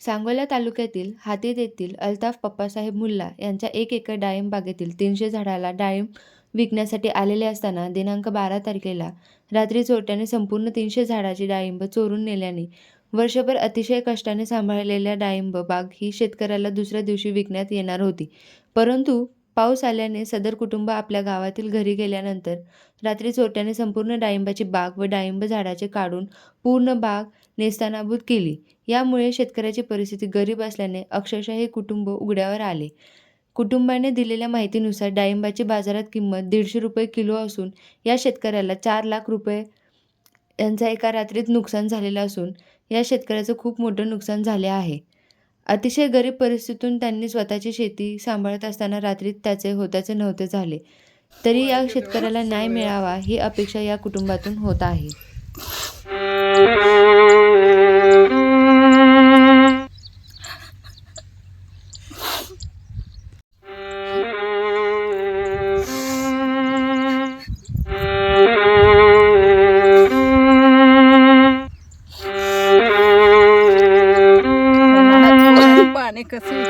सांगोला तालुक्यातील हातीत येथील अल्ताफ पप्पासाहेब मुल्ला यांच्या एक एकर डाळिंब बागेतील तीनशे झाडाला डाळिंब विकण्यासाठी आलेले असताना दिनांक बारा तारखेला रात्री चोरट्याने संपूर्ण तीनशे झाडाची डाळिंब चोरून नेल्याने वर्षभर अतिशय कष्टाने सांभाळलेल्या डाळिंब बाग ही शेतकऱ्याला दुसऱ्या दिवशी विकण्यात येणार होती. परंतु पाऊस आल्याने सदर कुटुंब आपल्या गावातील घरी गेल्यानंतर रात्री चोरट्याने संपूर्ण डाळिंबाची बाग व डाळिंब झाडाचे काढून पूर्ण बाग नेस्तानाबूत केली. यामुळे शेतकऱ्याची परिस्थिती गरीब असल्याने अक्षरशः हे कुटुंब उघड्यावर आले. कुटुंबाने दिलेल्या माहितीनुसार डाळिंबाची बाजारात किंमत दीडशे रुपये किलो असून या शेतकऱ्याला चार लाख रुपये यांचा एका रात्रीत नुकसान झालेलं असून या शेतकऱ्याचं खूप मोठं नुकसान झाले आहे. अतिशय गरीब परिस्थितीतून त्यांनी स्वतःची शेती सांभाळत असताना रात्रीत त्याचे होत्याचे नव्हते झाले. तरी या शेतकऱ्याला न्याय मिळावा ही अपेक्षा या कुटुंबातून होत आहे. पाणी कसं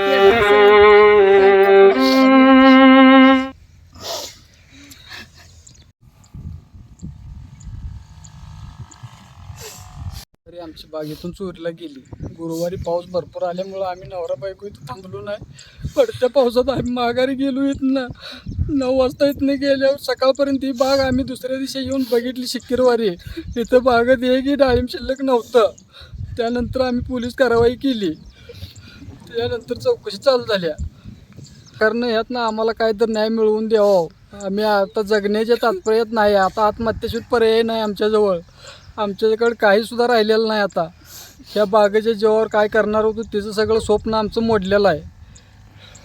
आमची बागेतून चोरीला गेली. गुरुवारी पाऊस भरपूर आल्यामुळं आम्ही नवरा बायको इथं थांबलो नाही. पडत्या पावसात आम्ही माघारी गेलो इथनं. नऊ वाजता इथनं गेल्यावर सकाळपर्यंत ही बाग आम्ही दुसऱ्या दिवशी येऊन बघितली शिक्कीरवारी इथं बागेत हे की डाळिंब शिल्लक नव्हतं. त्यानंतर आम्ही पोलीस कारवाई केली. त्यानंतर चौकशी चालू झाल्या कारण ह्यातनं आम्हाला काय तर न्याय मिळवून द्यावा. आम्ही आता जगण्याच्या तात्पर्यात नाही. आता आत्महत्याशिवाय पर्याय नाही आमच्याजवळ. आमच्याकडे काही सुद्धा राहिलेलं नाही आता. ह्या बागेच्या जेव्हावर काय करणार होतो तिचं सगळं स्वप्न आमचं मोडलेलं आहे.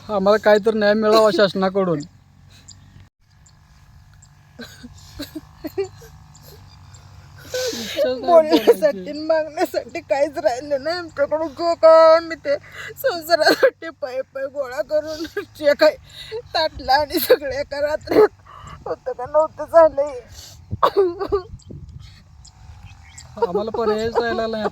आम्हाला काय तर न्याय मिळावा शासनाकडून. बोलण्यासाठी मागण्यासाठी काहीच राहिलं नाही. आमच्याकडून जो का आम्ही ते संसारासाठी पाय पाय गोळा करून जे काही ताटलं आणि सगळ्या एका रात्री होतं का नव्हतं झालंय. आम्हाला पर्यायच राहिला नाही.